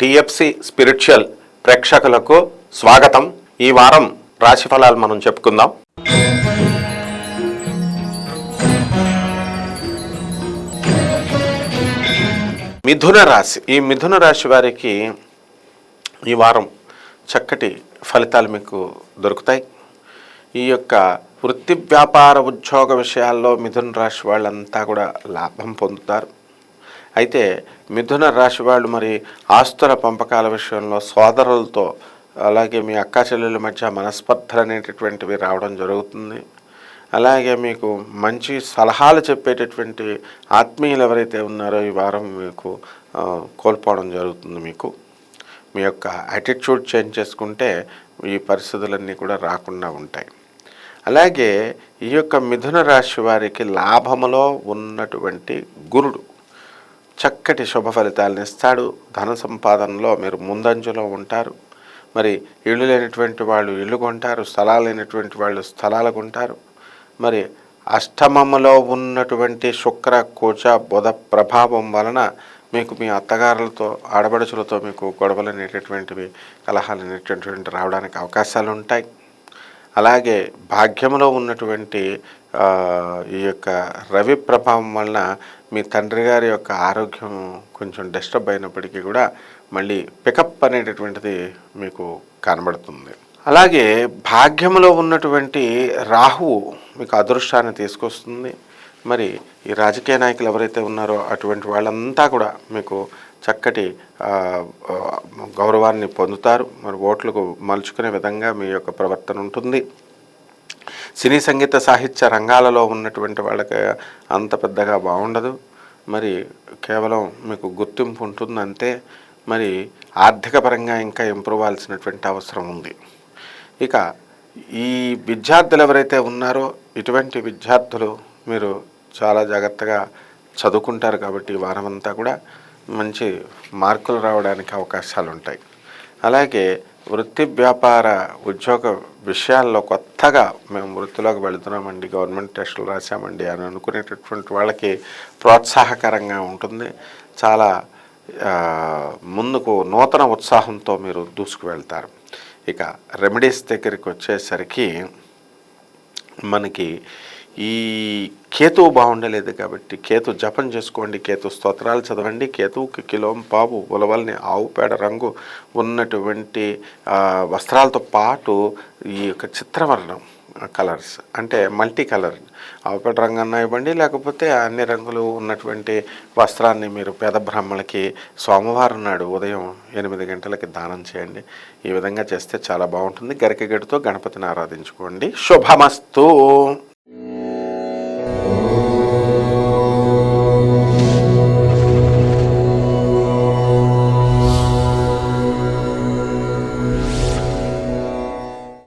TFC spiritual ప్రేక్షకులకు స్వాగతం. ఈ వారం రాశి ఫలాలు మనం చెప్పుకుందాం. మిథున రాశి. ఈ మిథున రాశి వారికి ఈ వారం చక్కటి ఫలితాలు మీకు దొరుకుతాయి. ఈ యొక్క వృత్తి వ్యాపార ఉద్యోగ విషయాల్లో మిథున రాశి వాళ్ళంతా కూడా లాభం పొందుతారు. అయితే మిథున రాశి వాళ్ళు మరి ఆస్తుల పంపకాల విషయంలో సోదరులతో అలాగే మీ అక్క చెల్లెల మధ్య మనస్పర్ధలు అనేటటువంటివి రావడం జరుగుతుంది. అలాగే మీకు మంచి సలహాలు చెప్పేటటువంటి ఆత్మీయులు ఎవరైతే ఉన్నారో ఈ వారం మీకు కోల్పోవడం జరుగుతుంది మీకు. మీ యొక్క యాటిట్యూడ్ చేంజ్ చేసుకుంటే ఈ పరిస్థితులన్నీ కూడా రాకుండా ఉంటాయి. అలాగే ఈ యొక్క మిథున రాశి వారికి లాభములో ఉన్నటువంటి గురుడు చక్కటి శుభ ఫలితాలను ఇస్తాడు. ధన సంపాదనలో మీరు ముందంజలో ఉంటారు. మరి ఇల్లు లేనటువంటి వాళ్ళు ఇల్లు కొంటారు స్థలాలు లేనటువంటి వాళ్ళు స్థలాలు కొంటారు. మరి అష్టమములో ఉన్నటువంటి శుక్ర కోచ బుధ ప్రభావం వలన మీకు మీ అత్తగారులతో ఆడబడుచులతో మీకు గొడవలు అనేటటువంటివి కలహాలు అనేటటువంటి రావడానికి అవకాశాలు ఉంటాయి. అలాగే భాగ్యంలో ఉన్నటువంటి ఈ యొక్క రవి ప్రభావం వలన మీ తండ్రి గారి యొక్క ఆరోగ్యం కొంచెం డిస్టర్బ్ అయినప్పటికీ కూడా మళ్ళీ పికప్ అనేటటువంటిది మీకు కనబడుతుంది. అలాగే భాగ్యంలో ఉన్నటువంటి రాహువు మీకు అదృష్టాన్ని తీసుకొస్తుంది. మరి ఈ రాజకీయ నాయకులు ఎవరైతే ఉన్నారో అటువంటి వాళ్ళంతా కూడా మీకు చక్కటి గౌరవాన్ని పొందుతారు. మరి ఓట్లకు మలుచుకునే విధంగా మీ యొక్క ప్రవర్తన ఉంటుంది. సినీ సంగీత సాహిత్య రంగాలలో ఉన్నటువంటి వాళ్ళకి అంత పెద్దగా బాగుండదు. మరి కేవలం మీకు గుర్తింపు ఉంటుంది అంతే మరి ఆర్థిక పరంగా ఇంకా ఇంప్రూవ్ అవ్వాల్సినటువంటి అవసరం ఉంది. ఇక ఈ విద్యార్థులు ఎవరైతే ఉన్నారో ఇటువంటి విద్యార్థులు మీరు చాలా జాగ్రత్తగా చదువుకుంటారు కాబట్టి ఈ వారం అంతా కూడా మంచి మార్కులు రావడానికి అవకాశాలు ఉంటాయి అలాగే వృత్తి వ్యాపార ఉద్యోగ విషయాల్లో కొత్తగా మేము వృత్తిలోకి వెళుతున్నామండి. గవర్నమెంట్ టెస్టులు రాసామండి అని అనుకునేటటువంటి వాళ్ళకి ప్రోత్సాహకరంగా ఉంటుంది. చాలా ముందుకు నూతన ఉత్సాహంతో మీరు దూసుకు వెళ్తారు ఇక రెమెడీస్ దగ్గరికి వచ్చేసరికి మనకి ఈ కేతువు బాగుండలేదు కాబట్టి కేతు జపం చేసుకోండి కేతు స్తోత్రాలు చదవండి కేతువుకి కిలోం పావు ఉలవల్ని ఆవు పేడ రంగు ఉన్నటువంటి వస్త్రాలతో పాటు ఈ యొక్క చిత్రవర్ణం కలర్స్. అంటే మల్టీ కలర్. ఆవుపేట రంగు అన్న ఇవ్వండి లేకపోతే అన్ని రంగులు ఉన్నటువంటి వస్త్రాన్ని మీరు పేద బ్రాహ్మణులకి సోమవారం నాడు ఉదయం ఎనిమిది గంటలకి దానం చేయండి. ఈ విధంగా చేస్తే చాలా బాగుంటుంది. గరికగడితో గణపతిని ఆరాధించుకోండి. శుభమస్తు.